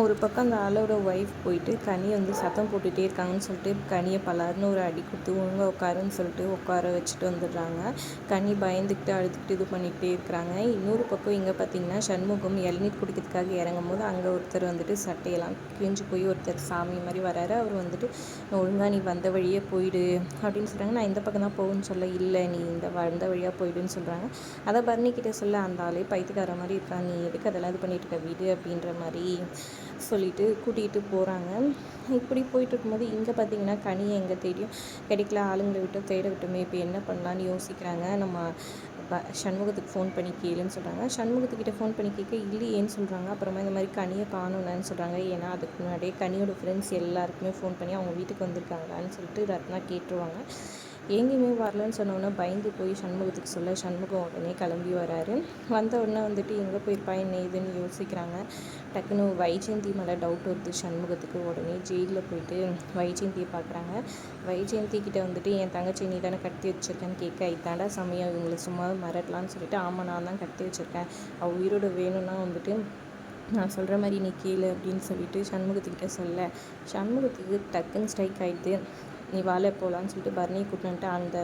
ஒரு பக்கம் அந்த ஆளோட ஒய்ஃப் போயிட்டு கனி வந்து சத்தம் போட்டுகிட்டே இருக்காங்கன்னு சொல்லிட்டு கனியை பலார்னு ஒரு அடி கொடுத்து ஒழுங்காக உட்காருன்னு சொல்லிட்டு உட்கார வச்சுட்டு வந்துடுறாங்க. கனி பயந்துக்கிட்டு அழுதுகிட்டு இது பண்ணிக்கிட்டே இருக்கிறாங்க. இன்னொரு பக்கம் இங்கே பார்த்தீங்கன்னா சண்முகம் இளநீர் குடிக்கிறதுக்காக இறங்கும் போது அங்கே ஒருத்தர் வந்துட்டு சட்டையெல்லாம் கிழிஞ்சு போய் ஒருத்தர் சாமி மாதிரி வராரு. அவர் வந்துட்டு ஒழுங்காக நீ வந்த வழியே போயிடு அப்படின்னு சொல்கிறாங்க நான் இந்த பக்கம் தான் போகுன்னு சொல்ல இல்லை நீ இந்த வந்த வழியாக போயிடுன்னு சொல்கிறாங்க அதை பர்ணிக்கிட்ட சொல்ல அந்த ஆளே பைத்தியக்கார மாதிரி இருக்கா நீ எதுக்கு அதெல்லாம் இது பண்ணிட்டு இருக்க? வீடு அப்படின்ற மாதிரி சொல்லிட்டு கூட்டிகிட்டு போகிறாங்க. இப்படி போயிட்டு இருக்கும்போது இங்கே பார்த்தீங்கன்னா கனியை எங்கே தேடியும் கிடைக்கல. ஆளுங்களை விட்டோ தேட விட்டோமே இப்போ என்ன பண்ணலான்னு யோசிக்கிறாங்க. நம்ம சண்முகத்துக்கு ஃபோன் பண்ணி கேளுன்னு சொல்கிறாங்க. சண்முகத்துக்கிட்ட ஃபோன் பண்ணி கேட்க இல்லையேன்னு சொல்கிறாங்க. அப்புறமா இந்த மாதிரி கனியை காணலன்னு சொல்கிறாங்க. ஏன்னா அதுக்கு முன்னாடியே கனியோட ஃப்ரெண்ட்ஸ் எல்லாருக்குமே ஃபோன் பண்ணி அவங்க வீட்டுக்கு வந்திருக்காங்களான்னு சொல்லிட்டு ரத்னா கேட்டுருவாங்க. எங்கேயுமே வரலன்னு சொன்னோன்னே பயந்து போய் சண்முகத்துக்கு சொல்ல சண்முகம் உடனே கிளம்பி வராரு. வந்த உடனே வந்துட்டு எங்கே போயிருப்பா? என்ன ஏதுன்னு யோசிக்கிறாங்க. டக்குன்னு வைஜெயந்தி மேலே டவுட் வருது. சண்முகத்துக்கு உடனே ஜெயிலில் போயிட்டு வைஜெயந்தியை பார்க்குறாங்க வைஜெயந்தி கிட்டே வந்துட்டு என் தங்கச்சி நீ தானே கட்டி வச்சுருக்கேன்னு கேட்க இதாண்டா சமயம். இவங்களை சும்மா மிரட்டலான்னு சொல்லிட்டு ஆமாம் நான் தான் கட்டி வச்சுருக்கேன். அவள் உயிரோட வேணும்னா வந்துட்டு நான் சொல்கிற மாதிரி நீ கேளு அப்படின்னு சொல்லிட்டு சண்முகத்துக்கிட்ட சொல்ல. சண்முகத்துக்கு டக்குன்னு ஸ்ட்ரைக் ஆகிடுது நீ வாழை போகலான்னு சொல்லிட்டு பரணியை கூட்டினுட்டு அந்த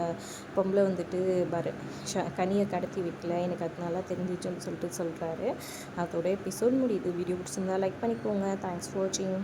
பொம்பளை வந்துட்டு பர ஷ கனியை கடத்தி விட்டல. எனக்கு அது நல்லா தெரிஞ்சிச்சுன்னு சொல்லிட்டு சொல்கிறாரு அதோட எபிசோட் முடியுது. வீடியோ பிடிச்சிருந்தா லைக் பண்ணிக்கோங்க. தேங்க்ஸ் ஃபார் வாட்சிங்